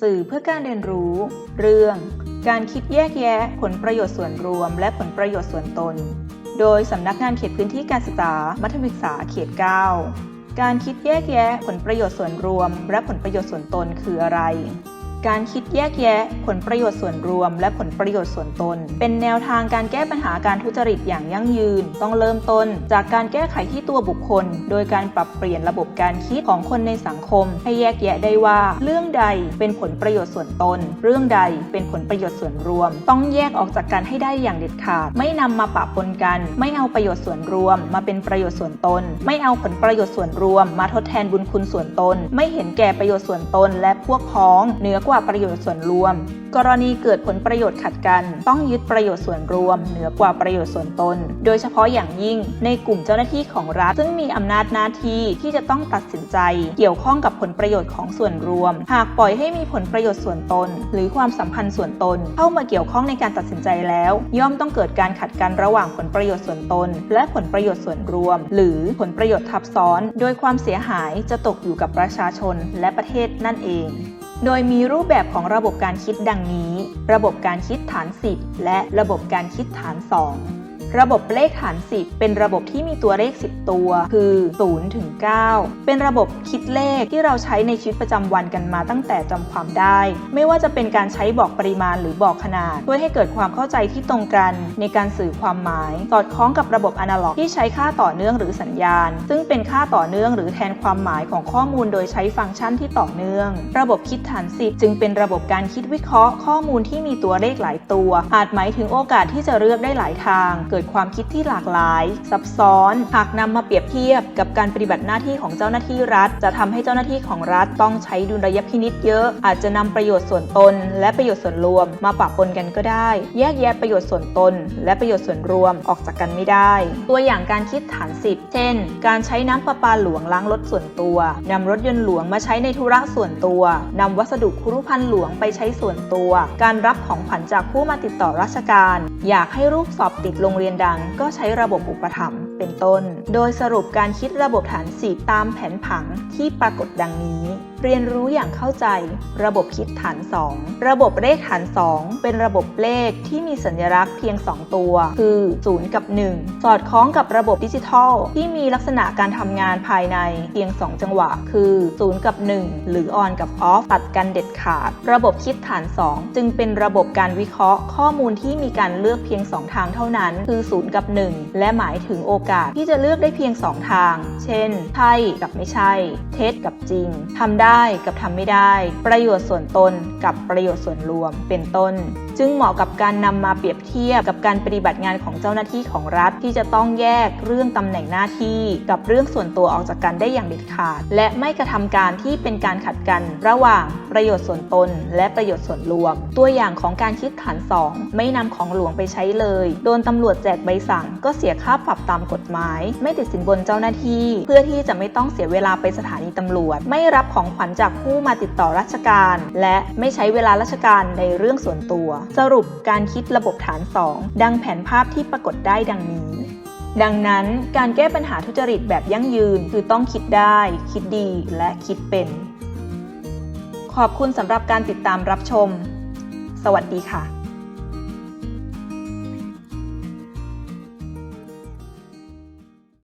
สื่อเพื่อการเรียนรู้ เรื่อง การคิดแยกแยะ ผลประโยชน์ส่วนรวม และผลประโยชน์ส่วนตน โดยสำนักงานเขตพื้นที่การศึกษา มัธยมศึกษาเขต 9 การคิดแยกแยะ ผลประโยชน์ส่วนรวม และผลประโยชน์ส่วนตนคืออะไร การคิดแยกแยะ ผลประโยชน์ส่วนรวม และผลประโยชน์ส่วนตน เป็นแนวทางการแก้ปัญหาการทุจริตอย่างยั่งยืน ต้องเริ่มต้น จากการแก้ไขที่ตัวบุคคล โดยการปรับเปลี่ยนระบบการคิดของคนในสังคม ให้แยกแยะได้ว่า เรื่องใดเป็นผลประโยชน์ส่วนตน เรื่องใดเป็นผลประโยชน์ส่วนรวม ต้องแยกออกจากกันให้ได้อย่างเด็ดขาด ไม่นำมาปะปนกัน ไม่เอาประโยชน์ส่วนรวม มาเป็นประโยชน์ส่วนตน ไม่เอาผลประโยชน์ส่วนรวม มาทดแทนบุญคุณส่วนตน ไม่เห็นแก่ประโยชน์ส่วนตน และพวกพ้อง เหนือกว่าประโยชน์ส่วนรวม กรณีเกิดผลประโยชน์ขัดกัน ต้องยึดประโยชน์ส่วนรวม เหนือกว่าประโยชน์ส่วนตน โดยเฉพาะอย่างยิ่งในกลุ่มเจ้าหน้าที่ของรัฐ ซึ่งมีอำนาจหน้าที่ที่จะต้องตัดสินใจ เกี่ยวข้องกับผลประโยชน์ของส่วนรวม หากปล่อยให้มีผลประโยชน์ส่วนตน หรือความสัมพันธ์ส่วนตน เข้ามาเกี่ยวข้องในการตัดสินใจแล้ว ย่อมต้องเกิดการขัดกันระหว่างผลประโยชน์ส่วนตน และผลประโยชน์ส่วนรวม หรือผลประโยชน์ทับซ้อน โดยความเสียหายจะตกอยู่กับประชาชนและประเทศนั่นเอง โดยมีรูปแบบของระบบการคิดดังนี้ ระบบการคิดฐาน 10 และระบบการคิดฐาน 2 ระบบเลขฐาน 10 เป็นระบบที่มีตัวเลข 10 ตัว คือ0ถึง9เป็นระบบคิดเลขที่เราใช้ในชีวิตประจำวันกันมาตั้งแต่จำความได้ ไม่ว่าจะเป็นการใช้บอกปริมาณหรือบอกขนาดเพื่อให้เกิดความเข้าใจที่ตรงกันในการสื่อความหมาย สอดคล้องกับระบบอนาล็อกที่ใช้ค่าต่อเนื่องหรือสัญญาณ ซึ่งเป็นค่าต่อเนื่องหรือแทนความหมายของข้อมูลโดยใช้ฟังก์ชันที่ต่อเนื่อง ระบบคิดฐาน 10 จึงเป็นระบบการคิดวิเคราะห์ ข้อมูลที่มีตัวเลขหลายตัว อาจหมายถึงโอกาสที่จะเลือกได้หลายทางเกิดความคิดที่หลากหลาย ซับซ้อน หากนำมาเปรียบเทียบกับการปฏิบัติหน้าที่ของเจ้าหน้าที่รัฐ จะทำให้เจ้าหน้าที่ของรัฐต้องใช้ดุลยพินิษเยอะ อาจจะนำประโยชน์ส่วนตน และประโยชน์ส่วนรวม มาปะปนกันก็ได้ แยกแยะประโยชน์ส่วนตน และประโยชน์ส่วนรวมออกจากกันไม่ได้ ตัวอย่างการคิดฐานสิบเช่น การใช้น้ำประปาหลวงล้างรถส่วนตัวนำรถยนต์หลวงมาใช้ในธุระส่วนตัวนำวัสดุคุรุภัณฑ์หลวงไปใช้ส่วนตัว การรับของขวัญจากผู้มาติดต่อราชการ อยากให้ลูกสอบติดโรงเรียนดังก็ใช้ระบบอุปถัมภ์เป็นต้น โดยสรุปการคิดระบบฐานสีตามแผนผังที่ปรากฏดังนี้ เรียนรู้อย่างเข้าใจ ระบบคิดฐาน 2 ระบบเลขฐาน 2 เป็นระบบเลขที่มีสัญลักษณ์เพียง 2 ตัว คือ 0 กับ 1 สอดคล้องกับระบบดิจิทัล ที่มีลักษณะการทำงานภายในเพียง 2 จังหวะ คือ 0 กับ 1 หรือ on กับ off ตัดกันเด็ดขาด ระบบคิดฐาน 2 จึงเป็นระบบการวิเคราะห์ข้อมูลที่มีการเลือกเพียง 2 ทางเท่านั้น คือ 0 กับ 1 และหมายถึงโอกาสที่จะเลือกได้เพียง 2 ทาง เช่น ใช่กับไม่ใช่ เท็จกับจริงทำได้ได้กับทำไม่ได้ ประโยชน์ส่วนตนกับประโยชน์ส่วนรวมเป็นต้น จึงเหมาะกับการนำมาเปรียบเทียบกับการปฏิบัติงานของเจ้าหน้าที่ของรัฐที่จะต้องแยกเรื่องตำแหน่งหน้าที่ กับเรื่องส่วนตัวออกจากกันได้อย่างเด็ดขาด และไม่กระทำการที่เป็นการขัดกัน ระหว่างประโยชน์ส่วนตน และประโยชน์ส่วนรวม ตัวอย่างของการคิดฐาน2ไม่นำของหลวงไปใช้เลย โดนตำรวจแจกใบสั่ง ก็เสียค่าปรับตามกฎหมาย ไม่ติดสินบนเจ้าหน้าที่ เพื่อที่จะไม่ต้องเสียเวลาไปสถานีตำรวจ ไม่รับของขวัญจากผู้มาติดต่อราชการ และไม่ใช้เวลาราชการในเรื่องส่วนตัว สรุปการคิดระบบฐาน 2 ดังแผนภาพที่ปรากฏได้ดังนี้ดังนั้นการแก้ปัญหาทุจริตแบบยั่งยืนคือต้องคิดได้ คิดดีและคิดเป็น ขอบคุณสำหรับการติดตามรับชม สวัสดีค่ะ